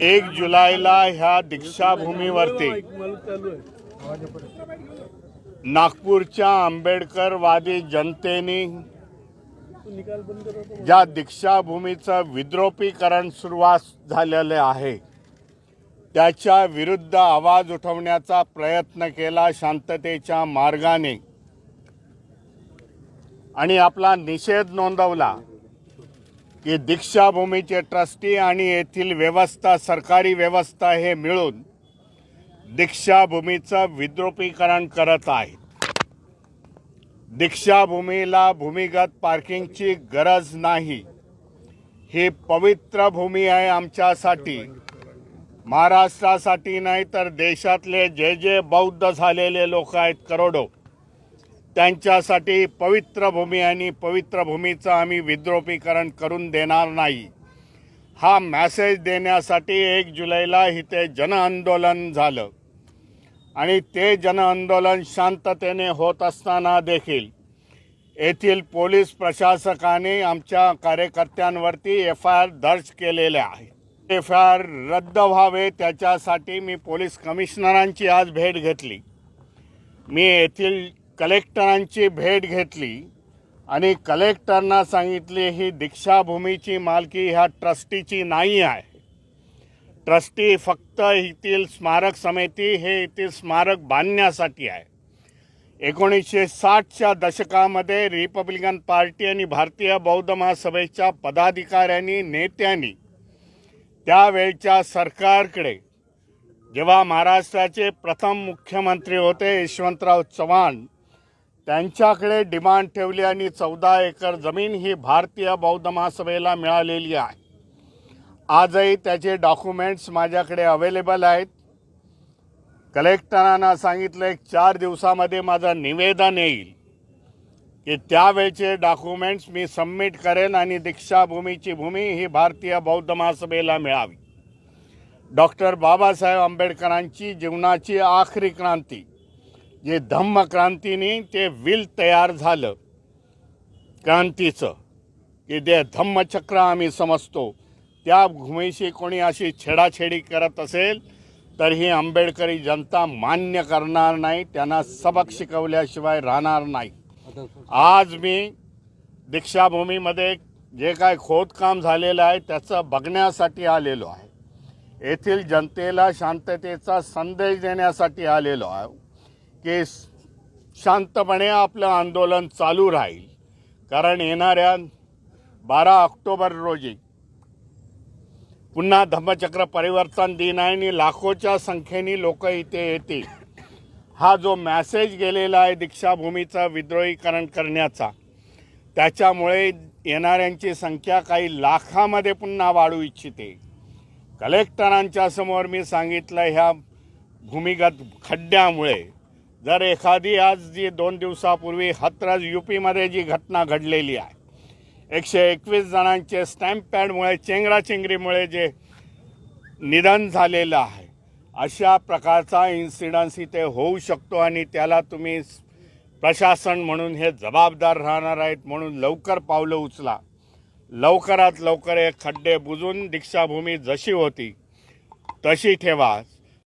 एक जुलैला ह्या दीक्षाभूमीवरती नागपूरच्या आंबेडकरवादी जनतेने ज्या दीक्षाभूमीचं विद्रोपीकरण सुरुवात झालेले आहे त्याच्या विरुद्ध आवाज उठवण्याचा प्रयत्न केला शांततेच्या मार्गाने. आणि आपला निषेध नोंदवला. की दीक्षाभूमीचे ट्रस्टी आणि येथील व्यवस्था सरकारी व्यवस्था हे मिळून दीक्षाभूमीचं विद्रुपीकरण करत आहेत. दीक्षाभूमीला भूमिगत पार्किंगची गरज नाही. ही पवित्र भूमी आहे आमच्यासाठी. महाराष्ट्रासाठी नाही तर देशातले जे जे बौद्ध झालेले लोक आहेत करोडो. त्यांच्यासाठी पवित्र भूमी आणि पवित्र भूमीचं आम्ही विद्रोपीकरण करून देणार नाही. हा मॅसेज देण्यासाठी एक जुलैला इथे जनआंदोलन झालं. आणि ते जनआंदोलन शांततेने होत असताना देखील येथील पोलीस प्रशासकाने आमच्या कार्यकर्त्यांवरती एफ आय आर दर्ज केलेले आहे एफ आय आर रद्द व्हावे त्याच्यासाठी मी पोलीस कमिशनरांची आज भेट घेतली. मी येथील कलेक्टरांची भेट घेतली आणि कलेक्टरना सांगितले ही दीक्षाभूमीची मालकी ह्या ट्रस्टीची नाही आहे. ट्रस्टी फक्त येथील स्मारक समिती हे येथील स्मारक बांधण्यासाठी आहे. एकोणीसशे साठच्या दशकामध्ये रिपब्लिकन पार्टी आणि भारतीय बौद्ध महासभेच्या पदाधिकाऱ्यांनी नेत्यांनी त्यावेळच्या सरकारकडे जेव्हा महाराष्ट्राचे प्रथम मुख्यमंत्री होते यशवंतराव चव्हाण त्यांच्याकडे डिमांड ठेवली आणि चौदा एकर जमीन ही भारतीय बौद्ध महासभेला मिळालेली आहे. आजही त्याचे डॉक्युमेंट्स माझ्याकडे अवेलेबल आहेत. कलेक्टरांना सांगितलं एक चार दिवसामध्ये माझं निवेदन येईल. की त्यावेळचे डॉक्युमेंट्स मी सबमिट करेन आणि दीक्षाभूमीची भूमी ही भारतीय बौद्ध महासभेला मिळावी. डॉक्टर बाबासाहेब आंबेडकरांची जीवनाची आखरी क्रांती. जे धम्म क्रांतीने ते विल तयार झालं क्रांतीचं की ते धम्मचक्र आम्ही समजतो त्या भूमीशी कोणी अशी छेडाछेडी करत असेल तर ही आंबेडकरी जनता मान्य करणार नाही त्यांना सबक शिकवल्याशिवाय राहणार नाही. आज मी दीक्षाभूमीमध्ये जे काय खोदकाम झालेलं आहे त्याचं बघण्यासाठी आलेलो आहे. येथील जनतेला शांततेचा संदेश देण्यासाठी आलेलो आहे. की शांतपणे आपलं आंदोलन चालू राहील. कारण येणाऱ्या बारा ऑक्टोबर रोजी पुन्हा धम्मचक्र परिवर्तन दिन आहे आणि लाखोच्या संख्येने लोक इथे येतील. हा जो मॅसेज गेलेला आहे दीक्षाभूमीचा विद्रोहीकरण करण्याचा त्याच्यामुळे येणाऱ्यांची संख्या काही लाखामध्ये पुन्हा वाढू इच्छिते. कलेक्टरांच्या समोर मी सांगितलं ह्या भूमिगत खड्ड्यामुळे जर एखादी आज जी दोन दिवसापूर्वी हतराज यू पीमध्ये जी घटना घडलेली आहे एकशे एकवीस जणांचे स्टॅम्प पॅडमुळे चेंगराचेंगरीमुळे जे निधन झालेलं आहे अशा प्रकारचा इन्सिडन्स इथे होऊ शकतो आणि त्याला तुम्ही प्रशासन म्हणून हे जबाबदार राहणार आहेत म्हणून लवकर पावलं उचला. लवकरात लवकर हे खड्डे बुजून दीक्षाभूमी जशी होती तशी ठेवा.